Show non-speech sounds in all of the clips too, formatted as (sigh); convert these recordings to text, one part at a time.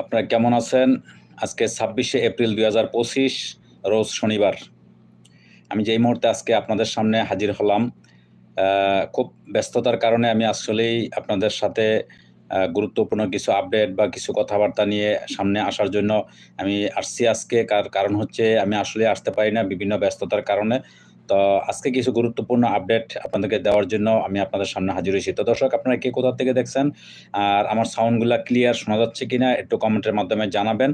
আপনারা কেমন আছেন? আজকে ছাব্বিশে এপ্রিল দুই হাজার পঁচিশ, রোজ শনিবার। আমি যেই মুহূর্তে আজকে আপনাদের সামনে হাজির হলাম খুব ব্যস্ততার কারণে আমি আসলেই আপনাদের সাথে গুরুত্বপূর্ণ কিছু আপডেট বা কিছু কথাবার্তা নিয়ে সামনে আসার জন্য আমি আসছি আজকে। কার, কারণ হচ্ছে আমি আসলে আসতে পারি না বিভিন্ন ব্যস্ততার কারণে। তো আজকে কিছু গুরুত্বপূর্ণ আপডেট আপনাদেরকে দেওয়ার জন্য আমি আপনাদের সামনে হাজির হয়েছি। তো দর্শক, আপনারা কে কোথা থেকে দেখছেন? আর আমার সাউন্ডগুলা ক্লিয়ার শোনা যাচ্ছে কিনা একটু কমেন্টের মাধ্যমে জানাবেন।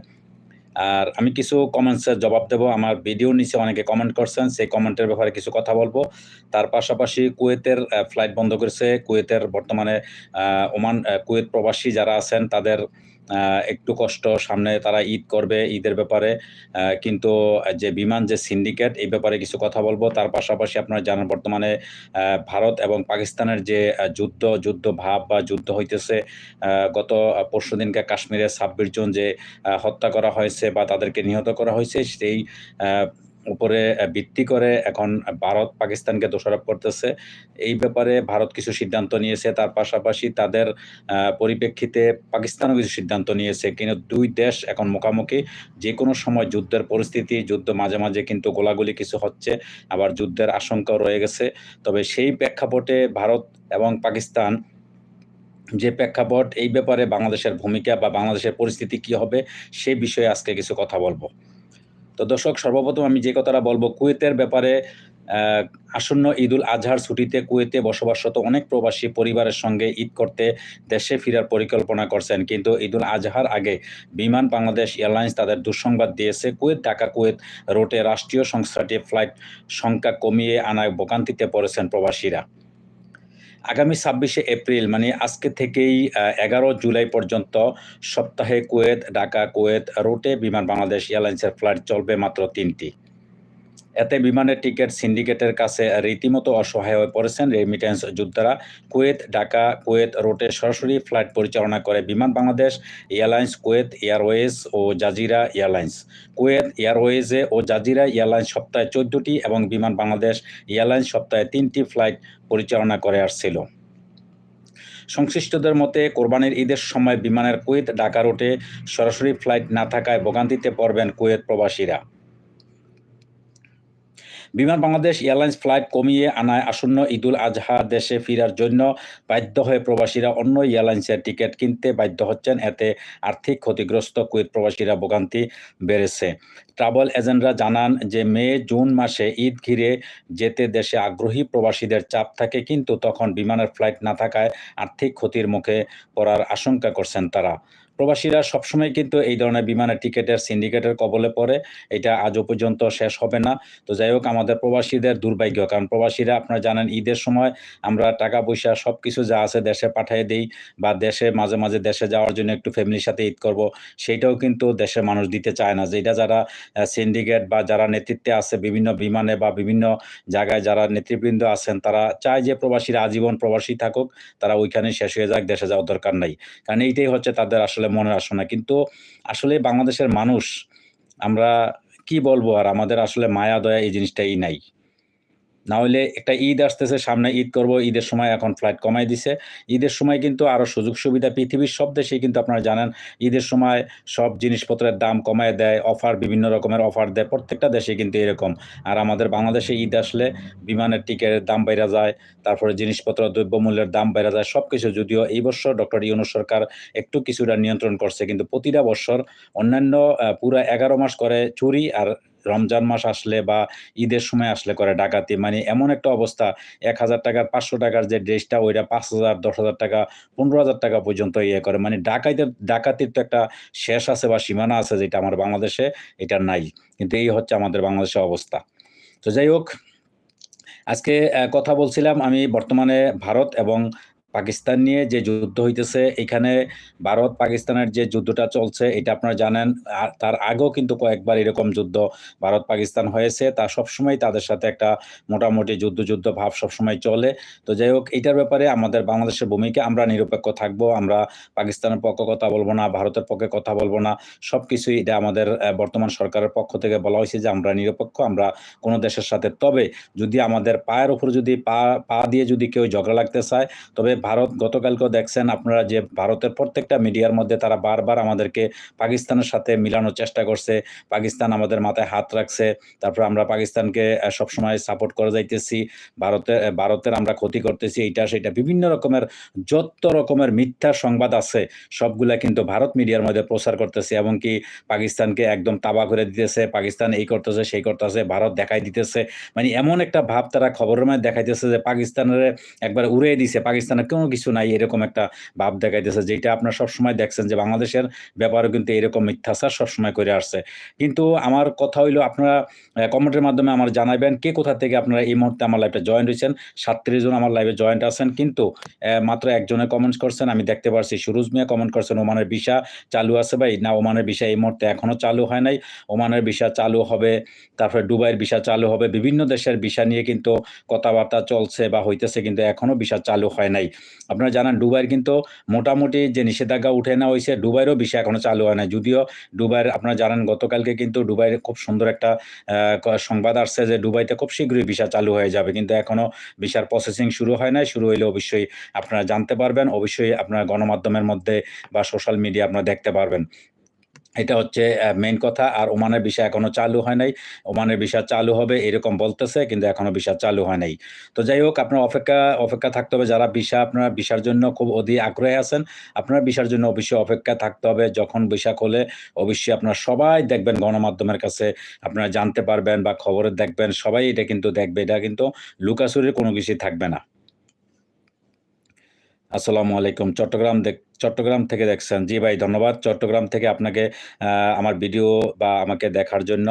আর আমি কিছু কমেন্টসের জবাব দেব। আমার ভিডিওর নিচে অনেকে কমেন্ট করছেন, সেই কমেন্টের ব্যাপারে কিছু কথা বলব। তার পাশাপাশি কুয়েতের ফ্লাইট বন্ধ করেছে। কুয়েতের বর্তমানে ওমান কুয়েত প্রবাসী যারা আছেন, তাদের একটু কষ্ট, সামনে তারা ঈদ করবে ঈদের ব্যাপারে। কিন্তু যে বিমান, যে সিন্ডিকেট, এই ব্যাপারে কিছু কথা বলব। তার পাশাপাশি আপনারা জানেন, বর্তমানে ভারত এবং পাকিস্তানের যে যুদ্ধ যুদ্ধ ভাব বা যুদ্ধ হইতেছে গত পরশু দিনকে কাশ্মীরে ছাব্বিশ জন যে হত্যা করা হয়েছে বা তাদেরকে নিহত করা হয়েছে, সেই উপরে ভিত্তি করে এখন ভারত পাকিস্তানকে দোষারোপ করতেছে। এই ব্যাপারে ভারত কিছু সিদ্ধান্ত নিয়েছে, তার পাশাপাশি তাদের পরিপ্রেক্ষিতে পাকিস্তানও কিছু সিদ্ধান্ত নিয়েছে। কিন্তু দুই দেশ এখন মুখামুখি যে কোনো সময় যুদ্ধের পরিস্থিতি, যুদ্ধ মাঝে মাঝে কিন্তু গোলাগুলি কিছু হচ্ছে, আবার যুদ্ধের আশঙ্কাও রয়ে গেছে। তবে সেই প্রেক্ষাপটে ভারত এবং পাকিস্তান যে প্রেক্ষাপট, এই ব্যাপারে বাংলাদেশের ভূমিকা বা বাংলাদেশের পরিস্থিতি কি হবে, সে বিষয়ে আজকে কিছু কথা বলব। তো দর্শক, সর্বপ্রথম আমি যে কথাটা বলব, কুয়েতের ব্যাপারে আসন্ন ঈদুল আজহার ছুটিতে কুয়েতে বসবাসরত অনেক প্রবাসী পরিবারের সঙ্গে ঈদ করতে দেশে ফেরার পরিকল্পনা করছেন। কিন্তু ঈদুল আজহার আগে বিমান বাংলাদেশ এয়ারলাইন্স তাদের দুঃসংবাদ দিয়েছে। কুয়েত, ঢাকা কুয়েত রোটে রাষ্ট্রীয় সংস্থাটি ফ্লাইট সংখ্যা কমিয়ে আনায় ভোগান্তিতে পড়েছেন প্রবাসীরা। আগামী ছাব্বিশে এপ্রিল মানে আজকে থেকেই এগারো জুলাই পর্যন্ত সপ্তাহে কুয়েত, ঢাকা, কুয়েত রুটে বিমান বাংলাদেশ এয়ারলাইন্সের ফ্লাইট চলবে মাত্র তিনটি। এতে বিমানের টিকিট সিন্ডিকেটের কাছে রীতিমতো অসহায় হয়ে পড়েছেন রেমিটেন্স যোদ্ধারা। কুয়েত, ঢাকা, কুয়েত রুটে সরাসরি ফ্লাইট পরিচালনা করে Biman Bangladesh, Airlines, Kuwait Airways ও জাজিরা এয়ারলাইন্স। কুয়েত এয়ারওয়েজে ও জাজিরা এয়ারলাইন্স সপ্তাহে চোদ্দটি এবং বিমান বাংলাদেশ এয়ারলাইন্স সপ্তাহে তিনটি ফ্লাইট পরিচালনা করে আসছিল। সংশ্লিষ্টদের মতে, কোরবানির ঈদের সময় বিমানের কুয়েত ঢাকা রুটে সরাসরি ফ্লাইট না থাকায় ভোগান্তিতে পড়বেন কুয়েত প্রবাসীরা। বিমান বাংলাদেশ এয়ারলাইন্স ফ্লাইট কমিয়ে আনায় আসন্ন ঈদুল আজহা দেশে ফেরার জন্য বাধ্য হয়ে প্রবাসীরা অন্য এয়ারলাইন্সের টিকিট কিনতে বাধ্য হচ্ছেন। এতে আর্থিক ক্ষতিগ্রস্ত কুয়েত প্রবাসীরা ভোগান্তি বেড়েছে। ট্রাভেল এজেন্টরা জানান যে, মে, জুন মাসে ঈদ ঘিরে যেতে দেশে আগ্রহী প্রবাসীদের চাপ থাকে, কিন্তু তখন বিমানের ফ্লাইট না থাকায় আর্থিক ক্ষতির মুখে পড়ার আশঙ্কা করছেন তারা। প্রবাসীরা সবসময় কিন্তু এই ধরনের বিমানের টিকিটের সিন্ডিকেটের কবলে পড়ে। এটা আজও পর্যন্ত শেষ হবে না। তো যাই হোক, আমাদের প্রবাসীদের দুর্ভাগ্য, কারণ প্রবাসীরা আপনারা জানেন, ঈদের সময় আমরা টাকা পয়সা সব কিছু যা আছে দেশে পাঠিয়ে দিই বা দেশে মাঝে মাঝে দেশে যাওয়ার জন্য একটু ফ্যামিলির সাথে ঈদ করব। সেইটাও কিন্তু দেশের মানুষ দিতে চায় না। যেটা যারা সিন্ডিকেট বা যারা নেতৃত্বে আছে, বিভিন্ন বিমানে বা বিভিন্ন জায়গায় যারা নেতৃবৃন্দ আছেন, তারা চায় যে প্রবাসীরা আজীবন প্রবাসী থাকুক, তারা ওইখানে শেষ হয়ে যাক, দেশে যাওয়ার দরকার নাই। কারণ এইটাই হচ্ছে তাদের আসলে মনের আসনা কিন্তু আসলে বাংলাদেশের মানুষ, আমরা কি বলব আর আমাদের আসলে মায়া, দয়া এই জিনিসটাই নাই। না হলে একটা ঈদ আসতেছে, সামনে ঈদ করব, ঈদের সময় এখন ফ্লাইট কমাই দিছে। ঈদের সময় কিন্তু আরও সুযোগ সুবিধা পৃথিবীর সব দেশেই কিন্তু আপনারা জানেন, ঈদের সময় সব জিনিসপত্রের দাম কমায় দেয় অফার বিভিন্ন রকমের অফার দেয়, প্রত্যেকটা দেশে কিন্তু এরকম। আর আমাদের বাংলাদেশে ঈদ আসলে বিমানের টিকিটের দাম বেড়ে যায়, তারপরে জিনিসপত্র, দ্রব্যমূল্যের দাম বেড়ে যায় সব কিছু যদিও এই বছর ডক্টর ইউনু সরকার একটু কিছুটা নিয়ন্ত্রণ করছে, কিন্তু প্রতিটা বছর অন্যান্য পুরো এগারো মাস করে চুরি আর রমজান মাস আসলে বা ঈদের সময় আসলে করে ডাকাতি মানে এমন একটা অবস্থা, এক হাজার টাকার পাঁচশো টাকার যে ড্রেসটা ওইটা পাঁচ হাজার, দশ হাজার টাকা, পনেরো হাজার টাকা পর্যন্ত ইয়ে করে। মানে ডাকাইতের, ডাকাতির তো একটা শেষ আছে বা সীমানা আছে যেটা আমার বাংলাদেশে, এটা নাই। কিন্তু এই হচ্ছে আমাদের বাংলাদেশের অবস্থা। তো যাই হোক, আজকে কথা বলছিলাম আমি বর্তমানে ভারত এবং পাকিস্তান নিয়ে যে যুদ্ধ হইতেছে, এখানে ভারত পাকিস্তানের যে যুদ্ধটা চলছে, এটা আপনারা জানেন আর তার আগেও কিন্তু কয়েকবার এরকম যুদ্ধ ভারত পাকিস্তান হয়েছে। তা সবসময় তাদের সাথে একটা মোটামুটি যুদ্ধ যুদ্ধ ভাব সবসময় চলে। তো যাই হোক, এটার ব্যাপারে আমাদের বাংলাদেশের ভূমিকা আমরা নিরপেক্ষ থাকব। আমরা পাকিস্তানের পক্ষে কথা বলব না, ভারতের পক্ষে কথা বলব না। সব কিছুই এটা আমাদের বর্তমান সরকারের পক্ষ থেকে বলা হয়েছে যে আমরা নিরপেক্ষ, আমরা কোনো দেশের সাথে। তবে যদি আমাদের পায়ের উপর যদি পা পা দিয়ে যদি কেউ ঝগড়া লাগতে চায়, তবে ভারত গতকালকেও দেখছেন আপনারা যে ভারতের প্রত্যেকটা মিডিয়ার মধ্যে তারা বারবার আমাদেরকে পাকিস্তানের সাথে মিলানোর চেষ্টা করছে। পাকিস্তান আমাদের মাথায় হাত রাখছে। তারপর আমরা পাকিস্তানকে সবসময় সাপোর্ট করে যাইতেছি। ভারতে ভারতের আমরা ক্ষতি করতেছি এইটা, সেটা বিভিন্ন রকমের, যত রকমের মিথ্যা সংবাদ আছে, সবগুলা কিন্তু ভারত মিডিয়ার মধ্যে প্রচার করতেছে। এবং কি পাকিস্তানকে একদম তাবা করে দিতেছে, পাকিস্তান এই করতেছে, সেই করতেছে, ভারত দেখাই দিতেছে। মানে এমন একটা ভাব তারা খবরের মধ্যে দেখাইতেছে যে পাকিস্তানের একবার উড়িয়ে দিছে, পাকিস্তানের কোনো কিছু নাই, এরকম একটা ভাব দেখাইতেছে, যেটা আপনারা সবসময় দেখছেন যে বাংলাদেশের ব্যাপারেও কিন্তু এরকম মিথ্যাচার সবসময় করে আসছে। কিন্তু আমার কথা হইল, আপনারা কমেন্টের মাধ্যমে আমার জানাবেন কে কোথা থেকে আপনারা এই মুহূর্তে আমার লাইভে জয়েন্ট হয়েছেন সাতত্রিশ জন আমার লাইভে জয়েন্ট আছেন, কিন্তু মাত্র একজনে কমেন্ট করছেন, আমি দেখতে পারছি সুরুজ মিয়া কমেন্ট করছেন, ওমানের ভিসা চালু আছে ভাই। না, ওমানের ভিসা এই মুহূর্তে এখনও চালু হয় নাই। ওমানের ভিসা চালু হবে, তারপরে দুবাইয়ের ভিসা চালু হবে। বিভিন্ন দেশের ভিসা নিয়ে কিন্তু কথাবার্তা চলছে বা হইতেছে, কিন্তু এখনও ভিসা চালু হয় নাই। আপনারা জানেন ডুবাইয়ের কিন্তু মোটামুটি যে নিষেধাজ্ঞা উঠে না হয়েছে ডুবাইয়েরও বিষয় এখনও চালু হয় না যদিও ডুবাইয়ের আপনারা জানেন, গতকালকে কিন্তু ডুবাইয়ের খুব সুন্দর একটা সংবাদ আসছে যে ডুবাইতে খুব শীঘ্রই ভিসা চালু হয়ে যাবে। কিন্তু এখনও ভিসার প্রসেসিং শুরু হয় নাই। শুরু হইলে অবশ্যই আপনারা জানতে পারবেন। অবশ্যই আপনারা গণমাধ্যমের মধ্যে বা সোশ্যাল মিডিয়া আপনারা দেখতে পারবেন। এটা হচ্ছে মেইন কথা। আর ওমানের বিষয় এখনও চালু হয় নাই। ওমানের বিষয় চালু হবে এরকম বলতেছে, কিন্তু এখনও বিষয় চালু হয় নাই। তো যাই হোক, আপনার অপেক্ষা অপেক্ষা থাকতে হবে। যারা বিষা আপনারা বিষার জন্য খুব অধি আগ্রহে আছেন, আপনারা বিষার জন্য অবশ্যই অপেক্ষা থাকতে হবে। যখন বিষা খোলে, অবশ্যই আপনারা সবাই দেখবেন গণমাধ্যমের কাছে, আপনারা জানতে পারবেন বা খবরে দেখবেন। সবাই এটা কিন্তু দেখবে। এটা কিন্তু লুকাচুরির কোনো কিছুই থাকবে না। আসসালামু আলাইকুম। চট্টগ্রাম দেখ চট্টগ্রাম থেকে দেখছেন। জি ভাই, ধন্যবাদ। চট্টগ্রাম থেকে আপনাকে আমার ভিডিও বা আমাকে দেখার জন্য।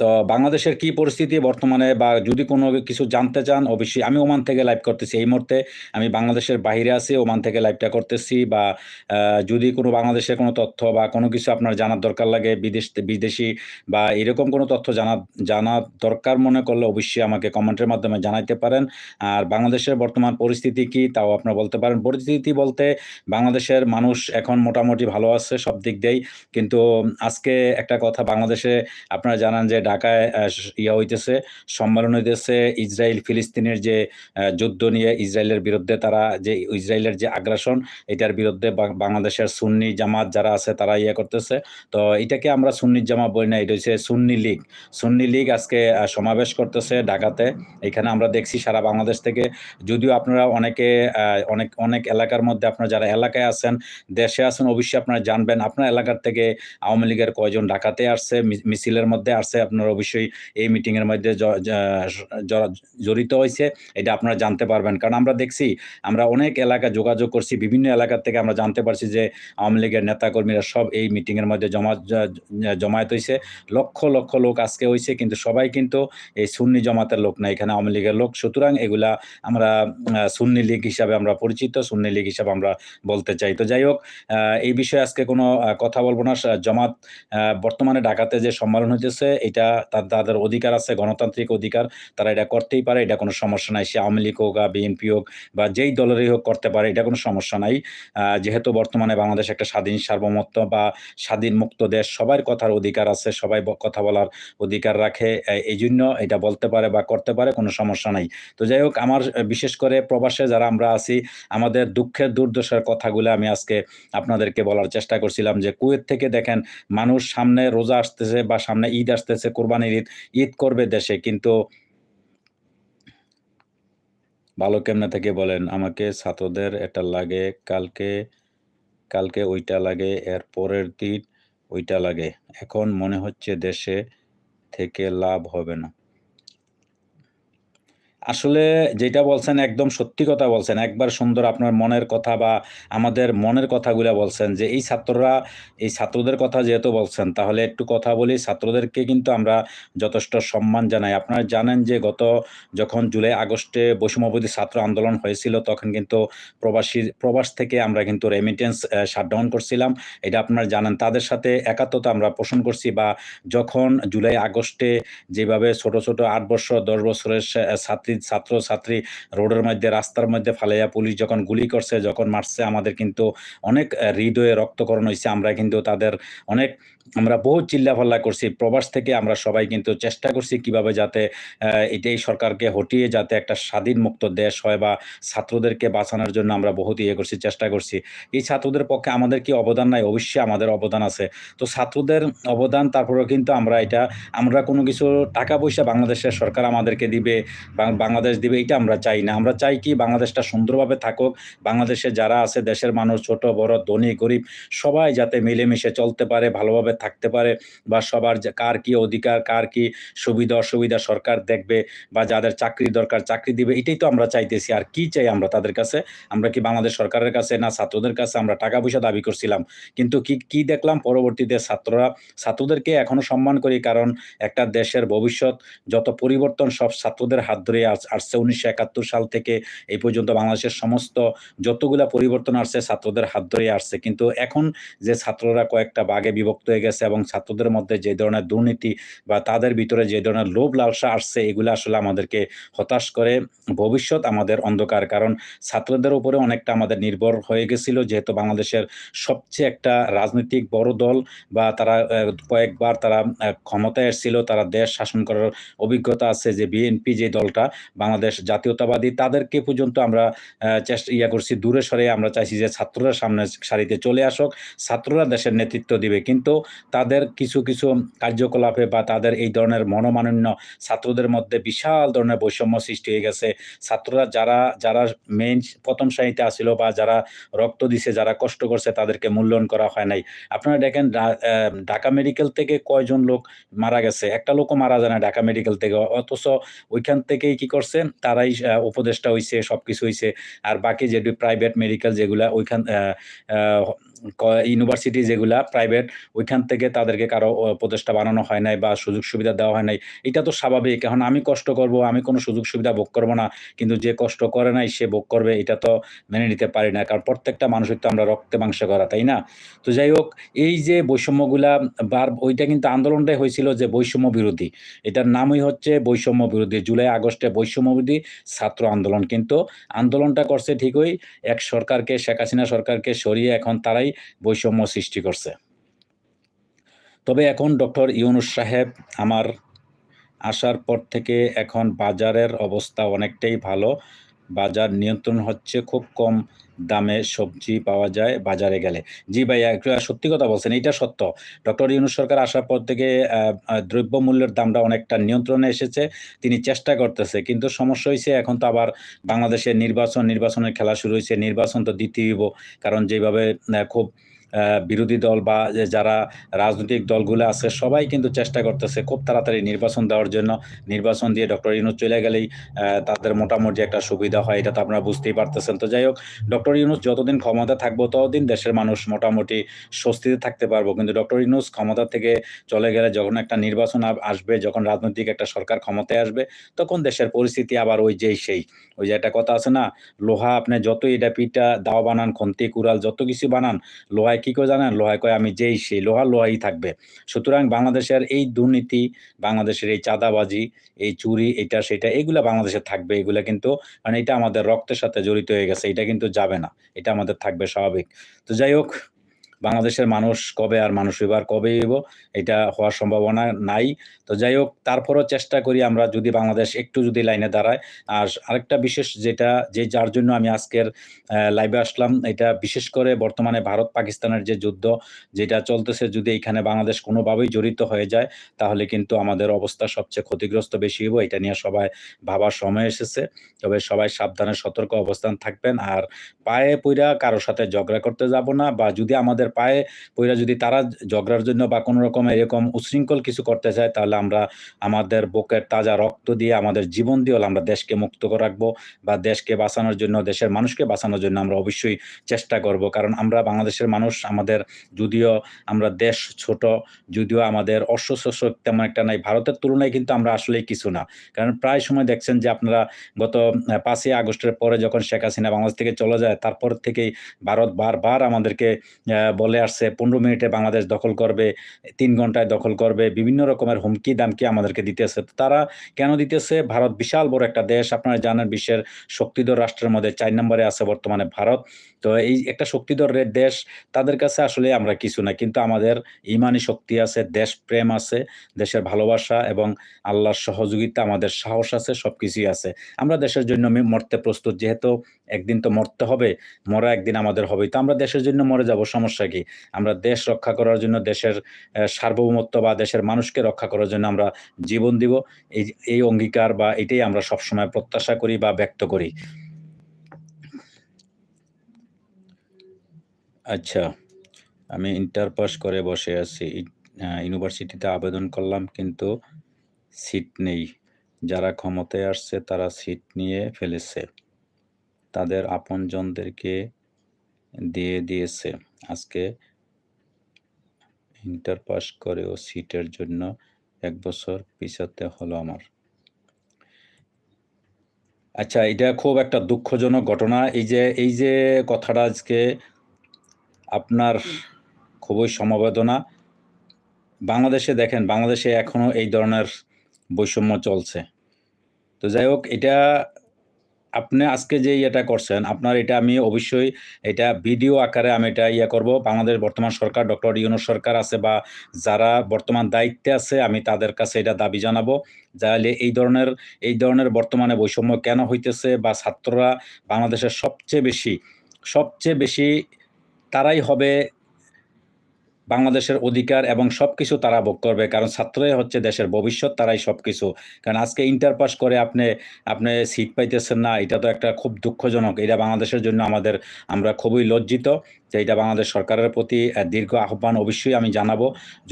তো বাংলাদেশের কি পরিস্থিতি বর্তমানে বা যদি কোনো কিছু জানতে চান, অবশ্যই আমি ওমান থেকে লাইভ করতেছি। এই মুহূর্তে আমি বাংলাদেশের বাইরে আছি, ওমান থেকে লাইভটা করতেছি বা যদি কোনো বাংলাদেশের কোনো তথ্য বা কোনো কিছু আপনার জানার দরকার লাগে, বিদেশ, বিদেশি বা এরকম কোনো তথ্য জানা জানার দরকার মনে করলে অবশ্যই আমাকে কমেন্টের মাধ্যমে জানাইতে পারেন। আর বাংলাদেশের বর্তমান পরিস্থিতি কি তাও আপনারা বলতে পারেন। পরিস্থিতি বলতে বাংলাদেশের মানুষ এখন মোটামুটি ভালো আছে সব দিক দিয়েই। কিন্তু আজকে একটা কথা, বাংলাদেশে আপনারা জানান যে ঢাকায় ইয়া হইতেছে, সম্মেলন হইতেছে, ইসরায়েল, ফিলিস্তিনের যে যুদ্ধ নিয়ে ইসরায়েলের বিরুদ্ধে তারা যে, ইসরায়েলের যে আগ্রাসন, এটার বিরুদ্ধে বাংলাদেশের সুন্নি জামাত যারা আছে তারা ইয়ে করতেছে। তো এটাকে আমরা সুন্নি জামাত বলি না, এটা হচ্ছে সুন্নি লীগ। সুন্নি লীগ আজকে সমাবেশ করতেছে ঢাকাতে। এখানে আমরা দেখছি সারা বাংলাদেশ থেকে, যদিও আপনারা অনেকে অনেক অনেক এলাকার মধ্যে আপনারা যারা এলাকায় আছেন, দেশে আছেন, অবশ্যই আপনারা জানবেন, আপনার এলাকার থেকে আওয়ামী লীগের কয়জন ঢাকাতে আসছে মিছিলের মধ্যে আসছে, আপনারা অবশ্যই এই মিটিং এর মধ্যে জড়িত হয়েছে এটা আপনারা জানতে পারবেন। কারণ আমরা দেখছি, আমরা অনেক এলাকা যোগাযোগ করছি, বিভিন্ন এলাকা থেকে আমরা জানতে পারছি যে আওয়ামী লীগের নেতাকর্মীরা সব এই মিটিং এর মধ্যে জমা জমায়েত হয়েছে লক্ষ লক্ষ লোক আজকে হয়েছে কিন্তু সবাই কিন্তু এই সুন্নি জমাতের লোক না, এখানে আওয়ামী লীগের লোক। সুতরাং এগুলা আমরা সুন্নি লীগ হিসাবে আমরা পরিচিত, সুন্নি লীগ হিসাবে আমরা বলতে চাই। তো যাই হোক এই বিষয়ে আজকে কোনো কথা বলব না। জমাত বর্তমানে ঢাকাতে যে সম্মেলন হইতেছে, এটা তা- তাদের অধিকার আছে, গণতান্ত্রিক অধিকার, তারা এটা করতেই পারে, এটা কোনো সমস্যা নাই। সে আওয়ামী লীগ হোক বা বিএনপি হোক বা যেই দলেরই হোক করতে পারে, এটা কোনো সমস্যা নাই। যেহেতু বর্তমানে বাংলাদেশ একটা স্বাধীন, সার্বভৌমত্ব বা স্বাধীন মুক্ত দেশ সবার কথার অধিকার আছে, সবাই কথা বলার অধিকার রাখে এই জন্য এটা বলতে পারে বা করতে পারে, কোনো সমস্যা নাই। তো যাই হোক, আমার বিশেষ করে প্রবাসে যারা আমরা আছি, আমাদের দুঃখের, দুর্দশার কথাগুলো আমি আজকে আপনাদেরকে বলার চেষ্টা করছিলাম যে কুয়েত থেকে দেখেন, মানুষ সামনে রোজা আসতেছে বা সামনে ঈদ আসতেছে কোরবানির ঈদ ঈদ করবে দেশে, কিন্তু ভালো কেমনে থেকে বলেন? আমাকে ছাত্রদের এটা লাগে, কালকে কালকে ওইটা লাগে, এর পরের দিন ওইটা লাগে। এখন মনে হচ্ছে দেশে থেকে লাভ হবে না। আসলে যেটা বলছেন একদম সত্যি কথা বলছেন। একবার সুন্দর আপনার মনের কথা বা আমাদের মনের কথাগুলো বলছেন যে, এই ছাত্ররা, এই ছাত্রদের কথা যেহেতু বলছেন, তাহলে একটু কথা বলি, ছাত্রদেরকে কিন্তু আমরা যথেষ্ট সম্মান জানাই। আপনারা জানেন যে, গত যখন জুলাই, আগস্টে বৈষম্যবধী ছাত্র আন্দোলন হয়েছিল, তখন কিন্তু প্রবাসী, প্রবাস থেকে আমরা কিন্তু রেমিটেন্স শাটডাউন করছিলাম। এটা আপনারা জানেন। তাদের সাথে একাত্মতা আমরা পোষণ করছি বা যখন জুলাই, আগস্টে যেভাবে ছোট ছোট আট বছর, দশ বছরের ছাত্রী উপস্থিত ছাত্র ছাত্রী রোডের মধ্যে, রাস্তার মধ্যে ফালাইয়া পুলিশ যখন গুলি করছে, যখন মারছে, আমাদের কিন্তু অনেক হৃদয়ে রক্তকরণ হয়েছে আমরা কিন্তু তাদের অনেক আমরা বহু চিল্লাফাল্লা করছি। প্রবাস থেকে আমরা সবাই কিন্তু চেষ্টা করছি কীভাবে যাতে এটাই সরকারকে হটিয়ে যাতে একটা স্বাধীন মুক্ত দেশ হয় বা ছাত্রদেরকে বাঁচানোর জন্য আমরা বহুত ইয়ে করছি, চেষ্টা করছি। এই ছাত্রদের পক্ষে আমাদের কি অবদান নাই? অবশ্যই আমাদের অবদান আছে। তো ছাত্রদের অবদান, তারপরেও কিন্তু আমরা এটা, আমরা কোনো কিছু টাকা পয়সা বাংলাদেশের সরকার আমাদেরকে দিবে বাংলাদেশ দিবে, এটা আমরা চাই না। আমরা চাই কি বাংলাদেশটা সুন্দরভাবে থাকুক। বাংলাদেশে যারা আছে, দেশের মানুষ, ছোট, বড়, ধনী, গরিব, সবাই যাতে মিলেমিশে চলতে পারে, ভালোভাবে থাকতে পারে বা সবার কার কি অধিকার, কার কি সুবিধা, অসুবিধা সরকার দেখবে বা যাদের চাকরি দরকার চাকরি দিবে, এটাই তো আমরা চাইতেছি। আর কি চাই আমরা তাদের কাছে? আমরা কি বাংলাদেশ সরকারের কাছে না ছাত্রদের কাছে? আমরা টাকা পয়সা দাবি করছিলাম। কিন্তু কি কি দেখলাম? পরবর্তীতে ছাত্ররা, ছাত্রদেরকে এখনও সম্মান করি। কারণ একটা দেশের ভবিষ্যৎ যত পরিবর্তন, সব ছাত্রদের হাত ধরে আসছে। উনিশশো একাত্তর সাল থেকে এই পর্যন্ত বাংলাদেশের সমস্ত যতগুলা পরিবর্তন আসছে, ছাত্রদের হাত ধরে আসছে। কিন্তু এখন যে ছাত্ররা কয়েকটা ভাগে বিভক্ত হয়ে গেছে এবং ছাত্রদের মধ্যে যে ধরনের দুর্নীতি বা তাদের ভিতরে যে ধরনের লোভ লালসা আসছে, এগুলো আসলে আমাদেরকে হতাশ করে। ভবিষ্যৎ আমাদের অন্ধকার, কারণ ছাত্রদের উপরে অনেকটা আমাদের নির্ভর হয়ে গেছিল, যেহেতু বাংলাদেশের সবচেয়ে একটা রাজনৈতিক বড় দল বা তারা কয়েকবার তারা ক্ষমতায় এসেছিল, তারা দেশ শাসন করার অভিজ্ঞতা আছে যে বিএনপি যে দলটা, বাংলাদেশ জাতীয়তাবাদী, তাদেরকে পর্যন্ত আমরা চেষ্টা, ইয়া করছি, দূরে সরে আমরা চাইছি যে ছাত্ররা সামনে সারিতে চলে আসুক, ছাত্ররা দেশের নেতৃত্ব দিবে। কিন্তু তাদের কিছু কিছু কার্যকলাপে বা তাদের এই ধরনের মনোমানন্য ছাত্রদের মধ্যে বিশাল ধরনের বৈষম্য সৃষ্টি হয়ে গেছে। ছাত্ররা যারা যারা মেইন প্রথম শ্রেণীতে আসিল বা যারা রক্ত দিছে, যারা কষ্ট করছে, তাদেরকে মূল্যায়ন করা হয় নাই। আপনারা দেখেন ঢাকা মেডিকেল থেকে কয়জন লোক মারা গেছে? একটা লোকও মারা যায় না ঢাকা মেডিকেল থেকে। অথচ ওইখান থেকেই কি করছে? তারাই উপদেষ্টা হইছে, সবকিছু হইছে। আর বাকি যে প্রাইভেট মেডিকেল যেগুলা, ওইখান ইউনিভার্সিটি যেগুলা প্রাইভেট ওইখান থেকে তাদেরকে কারও উপদেষ্টা বানানো হয় নাই বা সুযোগ সুবিধা দেওয়া হয় নাই। এটা তো স্বাভাবিক। এখন আমি কষ্ট করব, আমি কোনো সুযোগ সুবিধা ভোগ করব না। কিন্তু যে কষ্ট করে নাই, সে ভোগ করবে, এটা তো মেনে নিতে পারি না। কারণ প্রত্যেকটা মানুষের তো আমরা রক্তে মাংসে করা, তাই না? তো যাই হোক, এই যে বৈষম্যগুলা বার, ওইটা কিন্তু আন্দোলনটাই হয়েছিল যে বৈষম্য বিরোধী। এটার নামই হচ্ছে বৈষম্য বিরোধী। জুলাই, আগস্টে বৈষম্য বিরোধী ছাত্র আন্দোলন। কিন্তু আন্দোলনটা করছে ঠিকই, এক সরকারকে, শেখ হাসিনা সরকারকে সরিয়ে এখন তারাই বৈষম্য সৃষ্টি করছে। তবে এখন ডক্টর ইউনুস সাহেব আমার আসার পর থেকে এখন বাজারের অবস্থা অনেকটাই ভালো। বাজার নিয়ন্ত্রণ হচ্ছে খুব কম দামে সবজি পাওয়া যায় বাজারে গেলে। জি ভাই সত্যি কথা বলছেন এটা সত্য। ডক্টর ইউনুস সরকার আসার পর থেকে দ্রব্য মূল্যের দামটা অনেকটা নিয়ন্ত্রণে এসেছে, তিনি চেষ্টা করতেছে, কিন্তু সমস্যা হয়েছে এখন তো আবার বাংলাদেশের নির্বাচন, নির্বাচনের খেলা শুরু হয়েছে নির্বাচন তো দিতেই কারণ যেভাবে খুব বিরোধী দল বা যারা রাজনৈতিক দলগুলো আছে, সবাই কিন্তু চেষ্টা করতেছে খুব তাড়াতাড়ি নির্বাচন দেওয়ার জন্য। নির্বাচন দিয়ে ডক্টর ইউনুস চলে গেলেই তাদের মোটামুটি একটা সুবিধা হয়, এটা তো আপনারা বুঝতেই পারতেছেন। তো যাই হোক, ডক্টর ইউনুস যতদিন ক্ষমতা থাকব, ততদিন দেশের মানুষ মোটামুটি স্বস্তিতে থাকতে পারব। কিন্তু ডক্টর ইউনুস ক্ষমতা থেকে চলে গেলে যখন একটা নির্বাচন আসবে, যখন রাজনৈতিক একটা সরকার ক্ষমতায় আসবে, তখন দেশের পরিস্থিতি আবার ওই যেই সেই। ওই যে একটা কথা আছে না, লোহা আপনি যতই এটা পিঠা, দাও বানান, খন্তি, কুড়াল, যত কিছু বানান, লোহায় কি করে জানেন? লোহায় কয়, আমি যেই সেই লোহার লোহাই থাকবে। সুতরাং বাংলাদেশের এই দুর্নীতি, বাংলাদেশের এই চাঁদাবাজি, এই চুরি, এটা, সেটা, এগুলা বাংলাদেশে থাকবে। এগুলা কিন্তু মানে এটা আমাদের রক্তের সাথে জড়িত হয়ে গেছে। এটা কিন্তু যাবে না। এটা আমাদের থাকবে স্বাভাবিক। তো যাই হোক বাংলাদেশের মানুষ কবে আর মানুষ এবার কবে হইব, এটা হওয়ার সম্ভাবনা নাই। তো যাই হোক, তারপরও চেষ্টা করি আমরা যদি বাংলাদেশ একটু যদি লাইনে দাঁড়ায়। আর আরেকটা বিশেষ যেটা, যে যার জন্য আমি আজকের লাইভে আসলাম, এটা বিশেষ করে বর্তমানে ভারত পাকিস্তানের যে যুদ্ধ, যেটা চলতেছে যদি এখানে বাংলাদেশ কোনোভাবেই জড়িত হয়ে যায়, তাহলে কিন্তু আমাদের অবস্থা সবচেয়ে ক্ষতিগ্রস্ত বেশি হইব। এটা নিয়ে সবাই ভাবার সময় এসেছে। তবে সবাই সাবধানে সতর্ক অবস্থান থাকবেন। আর পায়ে পইরা কারোর সাথে ঝগড়া করতে যাব না বা যদি আমাদের পায়ে পইরা যদি তারা ঝগড়ার জন্য বা কোনো রকম এরকম উশৃঙ্খল কিছু করতে চায়, তাহলে আমরা আমাদের বুকের তাজা রক্ত দিয়ে আমাদের জীবন দিয়ে আমরা দেশকে মুক্ত রাখব বা দেশকে বাঁচানোর জন্য, দেশের মানুষকে বাঁচানোর জন্য আমরা অবশ্যই চেষ্টা করব। কারণ আমরা বাংলাদেশের মানুষ, আমাদের যদিও আমরা দেশ ছোট, যদিও আমাদের অস্ত্র তেমন একটা নাই, ভারতের তুলনায় কিন্তু আমরা আসলেই কিছু না। কারণ প্রায় সময় দেখছেন যে আপনারা গত পাঁচই আগস্টের পরে যখন শেখ হাসিনা বাংলাদেশ থেকে চলে যায়, তারপর থেকেই ভারত বারবার আমাদেরকে বলে আসছে, পনেরো মিনিটে বাংলাদেশ দখল করবে, তিন ঘন্টায় দখল করবে, বিভিন্ন রকমের হুমকি দামকি আমাদেরকে দিতেছে। তারা কেন দিতেছে? ভারত বিশাল বড় একটা দেশ, আপনারা জানেন বিশ্বের শক্তিধর রাষ্ট্রের মধ্যে চার নম্বরে আছে বর্তমানে ভারত। তো এই একটা শক্তিধর দেশ, তাদের কাছে আসলে আমরা কিছু না, কিন্তু আমাদের ইমানি শক্তি আছে, দেশ প্রেম আছে, দেশের ভালোবাসা এবং আল্লাহর সহযোগিতা, আমাদের সাহস আছে সব কিছুই আছে। আমরা দেশের জন্য মরতে প্রস্তুত, যেহেতু একদিন তো মরতে হবে, মরা একদিন আমাদের হবে তো আমরা দেশের জন্য মরে যাব, সমস্যা কি? আমরা দেশ রক্ষা করার জন্য দেশের সার্বভৌমত্ব বা দেশের মানুষকে রক্ষা করার জন্য আমরা জীবন দিব। এই এই অঙ্গীকার বা এটাই আমরা সবসময় প্রত্যাশা করি বা ব্যক্ত করি। আচ্ছা আমি ইন্টার পাস করে বসে আছি। ইউনিভার্সিটিতে আবেদন করলাম, কিন্তু সিট নেই। যারা ক্ষমতায় আসছে তারা সিট নিয়ে ফেলেছে। তাদের আপনজনদেরকে দিয়ে দিয়েছে। আজকে ইন্টার পাস করেও সিটের জন্য এক বছর পিছাতে হলো আমার। আচ্ছা এটা খুব একটা দুঃখজনক ঘটনা। এই যে এই যে কথাটা আজকে আপনার খুবই সমবেদনা। বাংলাদেশে দেখেন, বাংলাদেশে এখনও এই ধরনের বৈষম্য চলছে। তো যাই হোক, এটা আপনি আজকে যে এটা করছেন, আপনার এটা আমি অবশ্যই এটা ভিডিও আকারে আমি এটা ইয়ে করব। বাংলাদেশ বর্তমান সরকার, ডক্টর ইউনুস সরকার আছে বা যারা বর্তমান দায়িত্বে আছে, আমি তাদের কাছে এটা দাবি জানাব। যাহলে এই ধরনের এই ধরনের বর্তমানে বৈষম্য কেন হইতেছে বা ছাত্ররা বাংলাদেশের সবচেয়ে বেশি সবচেয়ে বেশি তারাই হবে বাংলাদেশের অধিকার এবং সব কিছু তারা ভোগ করবে। কারণ ছাত্রই হচ্ছে দেশের ভবিষ্যৎ, তারাই সব কিছু কারণ আজকে ইন্টার পাস করে আপনি আপনি সিট পাইতেছেন না, এটা তো একটা খুব দুঃখজনক। এটা বাংলাদেশের জন্য আমাদের, আমরা খুবই লজ্জিত। যে এটা বাংলাদেশ সরকারের প্রতি দীর্ঘ আহ্বান অবশ্যই আমি জানাব।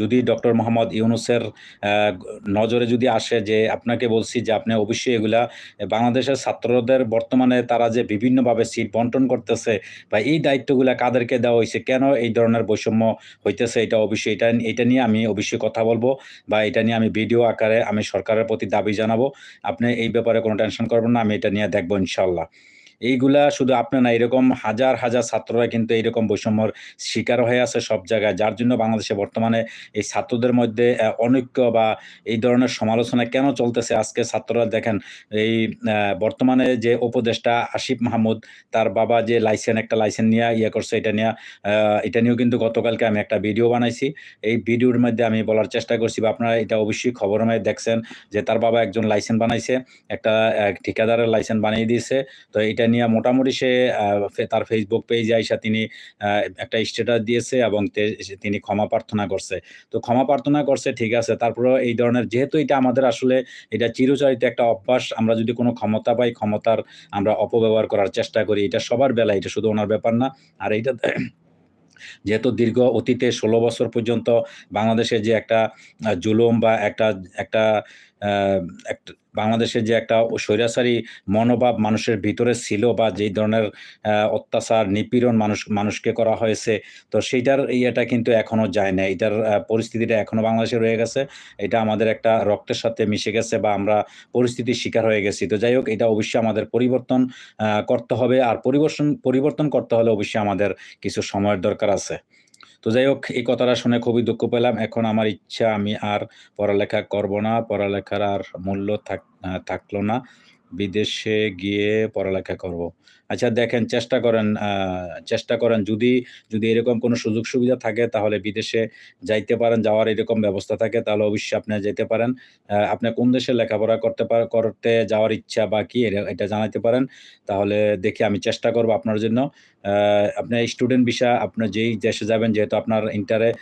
যদি ডক্টর মোহাম্মদ ইউনুসের নজরে যদি আসে যে আপনাকে বলছি যে আপনি অবশ্যই এগুলা বাংলাদেশের ছাত্রদের বর্তমানে তারা যে বিভিন্নভাবে সিট বন্টন করতেছে বা এই দায়িত্বগুলা কাদেরকে দেওয়া হয়েছে, কেন এই ধরনের বৈষম্য হইতেছে, এটা অবশ্যই, এটা এটা নিয়ে আমি অবশ্যই কথা বলব বা এটা নিয়ে আমি ভিডিও আকারে আমি সরকারের প্রতি দাবি জানাব। আপনি এই ব্যাপারে কোনো টেনশন করবেন না, আমি এটা নিয়ে দেখব ইনশাল্লাহ এইগুলা শুধু আপনার না, এরকম হাজার হাজার ছাত্ররা কিন্তু এইরকম বৈষম্যর শিকার হয়ে আছে সব জায়গায়, যার জন্য বাংলাদেশে বর্তমানে এই ছাত্রদের মধ্যে অনৈক্য বা এই ধরনের সমালোচনা কেন চলতেছে? আজকে ছাত্ররা দেখেন, এই বর্তমানে যে উপদেষ্টা আসিফ মাহমুদ, তার বাবা যে লাইসেন্স একটা লাইসেন্স নিয়ে ইয়ে করছে, এটা নিয়ে এটা নিয়েও কিন্তু গতকালকে আমি একটা ভিডিও বানাইছি। এই ভিডিওর মধ্যে আমি বলার চেষ্টা করছি, বা আপনারা এটা অবশ্যই খবর মধ্যে দেখছেন যে তার বাবা একজন লাইসেন্স বানাইছে, একটা ঠিকাদারের লাইসেন্স বানিয়ে দিয়েছে। তো এটা নিয়ে মোটামুটি সে তার ফেসবুক পেজে আইসা তিনি একটা স্ট্যাটাস দিয়েছে এবং তিনি ক্ষমা প্রার্থনা করছে। তো ক্ষমা প্রার্থনা করছে, ঠিক আছে তারপরে এই ধরনের, যেহেতু এটা আমাদের আসলে, এটা চিরচরিত একটা অভ্যাস, আমরা যদি কোনো ক্ষমতা পাই, ক্ষমতার আমরা অপব্যবহার করার চেষ্টা করি, এটা সবার বেলা এটা শুধু ওনার ব্যাপার না। আর এইটা (clears throat) যেহেতু দীর্ঘ অতীতে ষোলো বছর পর্যন্ত বাংলাদেশে যে একটা জুলুম বা একটা একটা একটা বাংলাদেশে যে একটা স্বৈরাচারী মনোভাব মানুষের ভিতরে ছিল বা যেই ধরনের অত্যাচার, নিপীড়ন মানুষ, মানুষকে করা হয়েছে, তো সেইটার ইয়েটা কিন্তু এখনও যায় না এটার পরিস্থিতিটা এখনও বাংলাদেশে রয়ে গেছে। এটা আমাদের একটা রক্তের সাথে মিশে গেছে বা আমরা পরিস্থিতির শিকার হয়ে গেছি। তো যাই হোক, এটা অবশ্যই আমাদের পরিবর্তন করতে হবে। আর পরিবর্তন পরিবর্তন করতে হলে অবশ্যই আমাদের কিছু সময়ের দরকার আছে। তো যাই হোক, এই কথাটা শুনে খুবই দুঃখ পেলাম। এখন আমার ইচ্ছা, আমি আর পড়ালেখা করব না। পড়ালেখার আর মূল্য থাক, থাকল না। বিদেশে গিয়ে পড়ালেখা করব। আচ্ছা দেখেন চেষ্টা করেন চেষ্টা করেন যদি যদি এরকম কোনো সুযোগ সুবিধা থাকে তাহলে বিদেশে যাইতে পারেন, যাওয়ার এরকম ব্যবস্থা থাকে তাহলে অবশ্যই আপনি যেতে পারেন। আপনি কোন দেশে লেখাপড়া করতে করতে যাওয়ার ইচ্ছা বা কি এটা- জানাতে পারেন। তাহলে দেখি আমি চেষ্টা করব আপনার জন্য। আপনার স্টুডেন্ট ভিসা আপনার যেই দেশে যাবেন যেহেতু আপনার ইন্টারে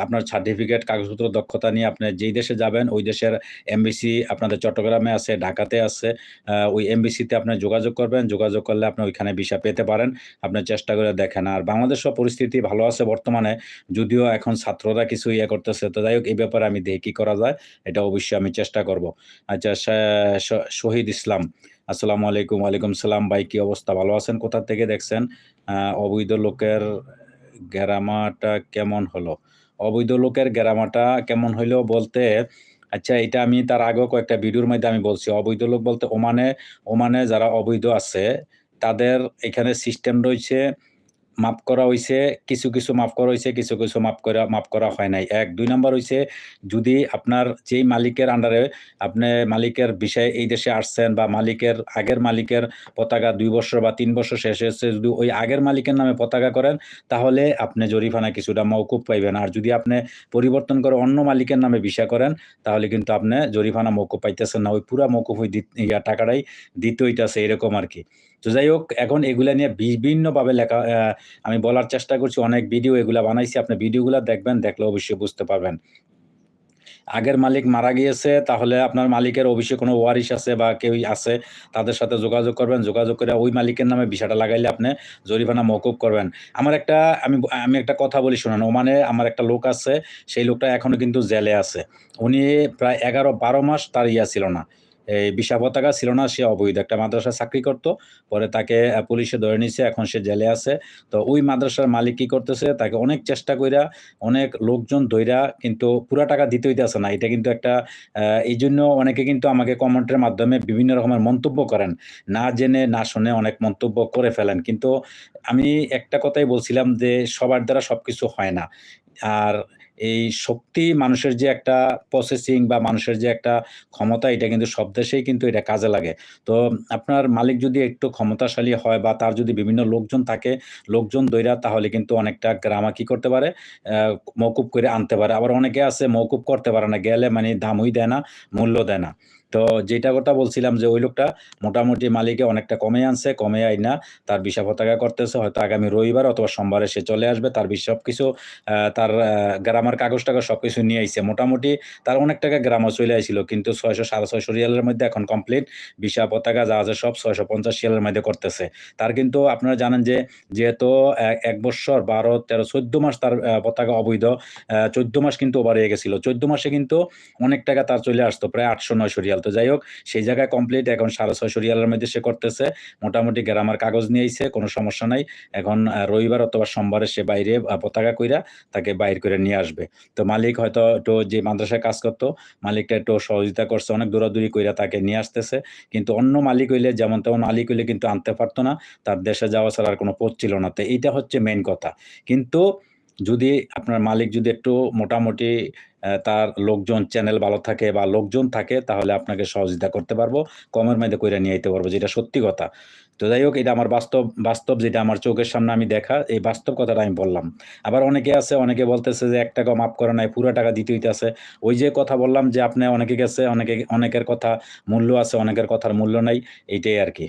আপনার সার্টিফিকেট কাগজপত্র দক্ষতা নিয়ে আপনি যেই দেশে যাবেন, ওই দেশের এমবিসি আপনাদের চট্টগ্রামে আছে, ঢাকাতে আছে। ওই এমবিসিতে আপনি যোগাযোগ করবেন, যোগাযোগ করলে আপনি ওইখানে ভিসা পেতে পারেন। আপনি চেষ্টা করে দেখেন। আর বাংলাদেশের পরিস্থিতি ভালো আছে বর্তমানে, যদিও এখন ছাত্ররা কিছু ইয়ে করতেছে। তো যাই হোক, এই ব্যাপারে আমি দেখি কি করা যায়, এটা অবশ্যই আমি চেষ্টা করব। আচ্ছা শহীদ ইসলাম, আসসালামু আলাইকুম, ওয়ালাইকুম সালাম। ভাই, কি অবস্থা? ভালো আছেন? কোথা থেকে দেখছেন? অবৈধ লোকের গ্যারামাটা কেমন হলো? অবৈধ লোকের গ্যারামাটা কেমন হইল বলতে আচ্ছা এটা আমি তার আগেও কয়েকটা ভিডিওর মধ্যে আমি বলছি। অবৈধ লোক বলতে ওমানে ওমানে যারা অবৈধ আছে তাদের এখানে সিস্টেম রয়েছে মাপ করা হইছে, কিছু কিছু মাফ করা হইছে, কিছু কিছু মাফ করা মাফ করা হয় নাই। এক। দুই নাম্বার হইছে, যদি আপনার যেই মালিকের আন্ডারে আপনি মালিকের বিষয়ে এই দেশে আসছেন বা মালিকের আগের মালিকের পতাকা দুই বছর বা তিন বছর শেষ হয়েছে, যদি ওই আগের মালিকের নামে পতাকা করেন, তাহলে আপনি জরিফানা কিছুটা মৌকুব পাইবেন। আর যদি আপনি পরিবর্তন করে অন্য মালিকের নামে ভিসা করেন, তাহলে কিন্তু আপনি জরিফানা মৌকুব পাইতেছেন না। ওই পুরা মৌকুব ওই টাকাটাই দিতে হইতাছে, এরকম আর কি। তো যাই হোক, এখন এগুলা নিয়ে বিভিন্নভাবে লেখা আমি বলার চেষ্টা করছি, অনেক ভিডিও এগুলা বানাইছি, আপনি ভিডিওগুলো দেখবেন, দেখলে অবশ্যই বুঝতে পারবেন। আগের মালিক মারা গিয়েছে, তাহলে আপনার মালিকের অবশ্যই কোনো ওয়ারিশ আছে বা কেউ আছে, তাদের সাথে যোগাযোগ করবেন, যোগাযোগ করে ওই মালিকের নামে বিষয়টা লাগাইলে আপনি জরিমানা মকুব করবেন। আমার একটা, আমি আমি একটা কথা বলি, শুনুন, ওমানে আমার একটা লোক আছে, সেই লোকটা এখনও কিন্তু জেলে আছে। উনি প্রায় এগারো, বারো মাস তার ইয়া ছিল না। এই বিশা পতাকা ছিল না, সে অবৈধ একটা মাদ্রাসায় চাকরি করত। পরে তাকে পুলিশে ধরে নিছে, এখন সে জেলে আছে। তো ওই মাদ্রাসার মালিক কি করতেছে, তাকে অনেক চেষ্টা কইরা, অনেক লোকজন দইরা কিন্তু পুরা টাকা দিতে হইতেছে না। এটা কিন্তু একটা এই জন্য অনেকে কিন্তু আমাকে কমেন্টের মাধ্যমে বিভিন্ন রকমের মন্তব্য করেন। না জেনে, না শুনে অনেক মন্তব্য করে ফেলেন। কিন্তু আমি একটা কথাই বলছিলাম যে, সবার দ্বারা সবকিছু হয় না। আর এই শক্তি মানুষের যে একটা প্রসেসিং বা মানুষের যে একটা ক্ষমতা, এটা কিন্তু সব দেশেই কিন্তু এটা কাজে লাগে। তো আপনার মালিক যদি একটু ক্ষমতাশালী হয় বা তার যদি বিভিন্ন লোকজন থাকে, লোকজন দৈরা তাহলে কিন্তু অনেকটা গ্রামা কি করতে পারে? মকুব করে আনতে পারে। আবার অনেকে আছে মৌকুব করতে পারে না, গেলে মানে দামই দেয় না, মূল্য দেয় না। তো যেটা কথা বলছিলাম যে ওই লোকটা মোটামুটি মালিকে অনেকটা কমে আনছে কমে আই না তার বিষা পতাকা করতেছে হয়তো আগামী রবিবার অথবা সোমবারে সে চলে আসবে তার বিশ সবকিছু আহ, তার গ্রামার কাগজ টাগজ সবকিছু নিয়ে আইছে। মোটামুটি তার অনেক টাকা গ্রামও চলে আইছিল কিন্তু ছয়শো সাড়ে ছয়শো রিয়ালের মধ্যে এখন কমপ্লিট বিষা পতাকা যা আছে সব ছয়শো পঞ্চাশ রিয়ালের মধ্যে করতেছে। তার কিন্তু আপনারা জানেন যে যেহেতু এক বছর বারো তেরো চোদ্দ মাস তার পতাকা অবৈধ চোদ্দ মাস কিন্তু ওভার হয়ে গেছিল। চোদ্দ মাসে কিন্তু অনেক টাকা তার চলে আসতো প্রায় আটশো নয়শো রিয়াল। তো যাই হোক, সেই জায়গায় কমপ্লিট এখন সাড়ে ছয়শো রিয়ালের মধ্যে সে করতেছে। মোটামুটি গ্রামার কাগজ নিয়ে আইছে কোনো সমস্যা নাই। এখন রবিবার অথবা সোমবারে সে বাইরে পতাকা কইরা তাকে বাইর করে নিয়ে আসবে। তো মালিক হয়তো একটু যে মাদ্রাসায় কাজ করতো, মালিকটা একটু সহযোগিতা করছে, অনেক দৌড়াদৌড়ি কইরা তাকে নিয়ে আসতেছে। কিন্তু অন্য মালিক হইলে, যেমন তেমন মালিক হইলে কিন্তু আনতে পারতো না। তার দেশে যাওয়া ছাড়া আর কোনো পথ ছিল না। তো এইটা হচ্ছে মেন কথা। কিন্তু যদি আপনার মালিক যদি একটু মোটামুটি তার লোকজন চ্যানেল ভালো থাকে বা লোকজন থাকে, তাহলে আপনাকে সহযোগিতা করতে পারব, কমের মধ্যে কইরা নিয়ে আইতে পারব, যেটা সত্যি কথা। তো যাই হোক, এটা আমার বাস্তব বাস্তব যেটা আমার চোখের সামনে আমি দেখা, এই বাস্তব কথাটা আমি বললাম। আবার অনেকে আছে, অনেকে বলতেছে যে, এক টাকা মাফ করে নাই, পুরো টাকা দিতে হইতেছে। ওই যে কথা বললাম যে, আপনি অনেকে গেছে, অনেকে, অনেকের কথা মূল্য আছে, অনেকের কথার মূল্য নাই, এইটাই আর কি।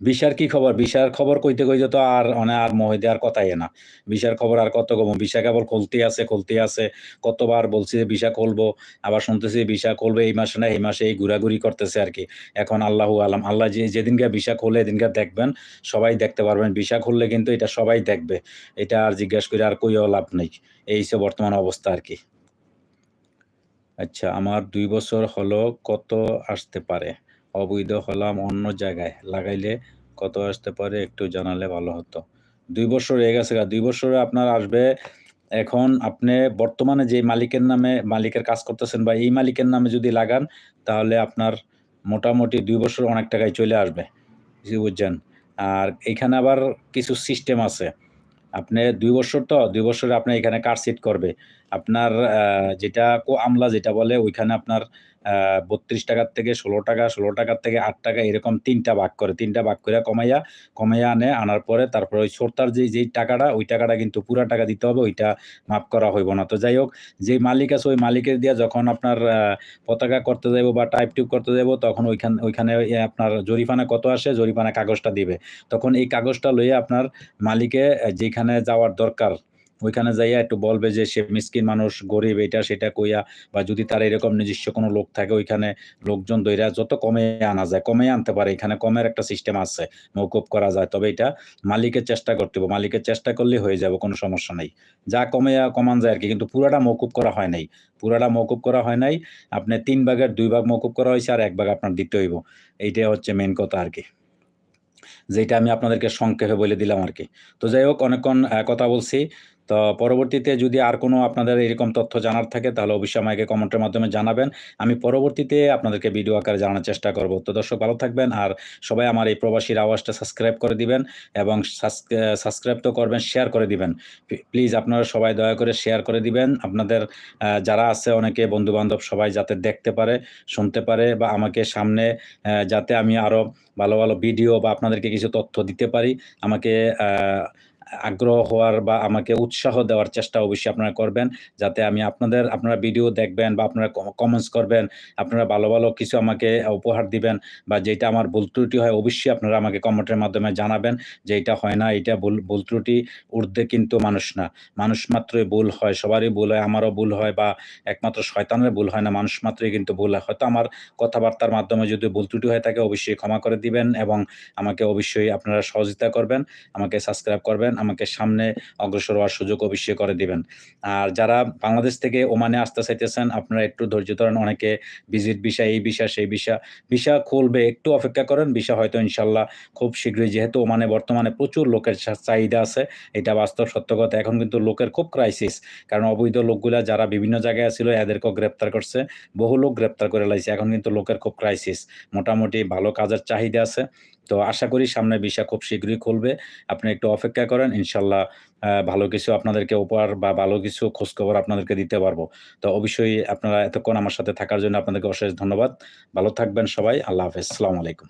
বিশার কি খবর? বিশার খবর কইতে কইতে তো আর মানে আর মহিদে আর কথাই না। বিশার খবর আর কত কম বিশা কেবল খুলতে আছে খুলতে আছে। কতবার বলছি যে বিশা খুলবো, আবার শুনতেছি বিশা খুলবে এই মাসে না এই মাসে এই ঘোরাঘুরি করতেছে আর কি। এখন আল্লাহু আলাম। আল্লাহ যে যেদিনকে বিশা খুলে এদিনকে দেখবেন, সবাই দেখতে পারবেন। বিশা খুললে কিন্তু এটা সবাই দেখবে। এটা আর জিজ্ঞেস করে আর কইও লাভ নেই। এই হচ্ছে বর্তমান অবস্থা আর কি। আচ্ছা আমার দুই বছর হলো কত আসতে পারে? অবৈধ হলাম অন্য জায়গায়। লাগাইলে কত আসতে পারে একটু জানালে ভালো হতো। দুই বছর হয়ে গেছে দুই বছরে আপনার আসবে, এখন আপনি বর্তমানে যে মালিকের নামে, মালিকের কাজ করতেছেন বা এই মালিকের নামে যদি লাগান, তাহলে আপনার মোটামুটি দুই বছর অনেক টাকায় চলে আসবে। বুঝছেন? আর এখানে আবার কিছু সিস্টেম আছে। আপনি দুই বছর তো, দুই বছরে আপনি এখানে কার্ডশিট করবে। আপনার যেটা কো, আমলা যেটা বলে, ওইখানে আপনার বত্রিশ টাকার থেকে ষোলো টাকা, ষোলো টাকার থেকে আট টাকা এরকম তিনটা ভাগ করে, তিনটা ভাগ করে কমাইয়া কমাইয়া আনে, আনার পরে তারপরে ওই সর্তার যে যেই টাকাটা, ওই টাকাটা কিন্তু পুরা টাকা দিতে হবে, ওইটা মাফ করা হইব না। তো যাই হোক, যে মালিক আছে, ওই মালিকের দিয়া যখন আপনার পতাকা করতে যাব বা টাইপ টিপ করতে যাব তখন ওইখান, ওইখানে আপনার জরিফানা কত আসে জরিফানা কাগজটা দিবে। তখন এই কাগজটা লইয়ে আপনার মালিকে যেখানে যাওয়ার দরকার ওইখানে যাইয়া একটু বলবে যে, সে মিসকিন মানুষ, গরিব, এটা সেটা কইয়া, বা যদি তার এরকম নিজস্ব কোনো লোক থাকে ওইখানে লোকজন দইরা যত কমে আনা যায়, কমে আনতে পারে। এখানে কমের একটা সিস্টেম আছে মৌকুব করা যায়। তবে এটা মালিকের চেষ্টা করতে হবে। মালিকের চেষ্টা করলে হয়ে যাবে, কোনো সমস্যা নাই। যা কমে কমান যায় আর কি কিন্তু পুরাটা মৌকুব করা হয় নাই। পুরাটা মৌকুব করা হয় নাই। আপনি তিন ভাগের দুই ভাগ মৌকুব করা হয়েছে আর এক ভাগ আপনার দিতে হইব। এইটাই হচ্ছে মেন কথা আর কি যেটা আমি আপনাদেরকে সংক্ষেপে বলে দিলাম আর কি তো যাই হোক, অনেকক্ষণ কথা বলছি। তো পরবর্তীতে যদি আর কোনো আপনাদের এরকম তথ্য জানার থাকে, তাহলে অবশ্যই আমাকে কমেন্টের মাধ্যমে জানাবেন। আমি পরবর্তীতে আপনাদেরকে ভিডিও আকারে জানার চেষ্টা করব। তো দর্শক, ভালো থাকবেন আর সবাই আমার এই প্রবাসীর আওয়াজটা সাবস্ক্রাইব করে দিবেন এবং সাবস্ক্রাইব তো করবেন, শেয়ার করে দিবেন। প্লিজ আপনারা সবাই দয়া করে শেয়ার করে দিবেন। আপনাদের যারা আছে অনেকে বন্ধু বান্ধব সবাই যাতে দেখতে পারে, শুনতে পারে বা আমাকে সামনে যাতে আমি আরও ভালো ভালো ভিডিও বা আপনাদেরকে কিছু তথ্য দিতে পারি, আমাকে আগ্রহ হওয়ার বা আমাকে উৎসাহ দেওয়ার চেষ্টা অবশ্যই আপনারা করবেন, যাতে আমি আপনাদের, আপনারা ভিডিও দেখবেন বা আপনারা কমেন্টস করবেন, আপনারা ভালো ভালো কিছু আমাকে উপহার দিবেন বা যেটা আমার ভুল ত্রুটি হয় অবশ্যই আপনারা আমাকে কমেন্টের মাধ্যমে জানাবেন যে এটা হয় না, এটা ভুল ভুল ত্রুটি ঊর্ধ্বে কিন্তু মানুষ না। মানুষ মাত্রই ভুল হয়, সবারই ভুল হয়, আমারও ভুল হয় বা একমাত্র শয়তানের ভুল হয় না, মানুষ মাত্রই কিন্তু ভুল হয়। হয়তো আমার কথাবার্তার মাধ্যমে যদি ভুল ত্রুটি হয়ে থাকে অবশ্যই ক্ষমা করে দিবেন এবং আমাকে অবশ্যই আপনারা সহযোগিতা করবেন, আমাকে সাবস্ক্রাইব করবেন আমাকে সামনে অগ্রসর হওয়ার সুযোগ অবশ্যই করে দিবেন। আর যারা বাংলাদেশ থেকে ওমানে আসতে চাইতেছেন, আপনারা একটু ধৈর্য ধরেন, অনেকে ভিজিট বিষয় এই বিষয় সেই বিষয় ভিসা খুলবে, একটু অপেক্ষা করেন, ভিসা হয়তো ইনশাল্লাহ খুব শীঘ্রই, যেহেতু ওমানে বর্তমানে প্রচুর লোকের চাহিদা আছে, এটা বাস্তব সত্য কথা। এখন কিন্তু লোকের খুব ক্রাইসিস কারণ অবৈধ লোকগুলা যারা বিভিন্ন জায়গায় ছিল এদেরকেও গ্রেপ্তার করছে, বহু লোক গ্রেপ্তার করে লাইছে, এখন কিন্তু লোকের খুব ক্রাইসিস মোটামুটি ভালো কাজের চাহিদা আছে। তো আশা করি সামনে ভিসা খুব শীঘ্রই খুলবে। আপনি একটু অপেক্ষা করেন, ইনশাল্লাহ ভালো কিছু আপনাদেরকে উপহার বা ভালো কিছু খোঁজখবর আপনাদেরকে দিতে পারব। তো অবশ্যই আপনারা এতক্ষণ আমার সাথে থাকার জন্য আপনাদেরকে অশেষ ধন্যবাদ। ভালো থাকবেন সবাই, আল্লাহ হাফেজ। আসসালামু আলাইকুম।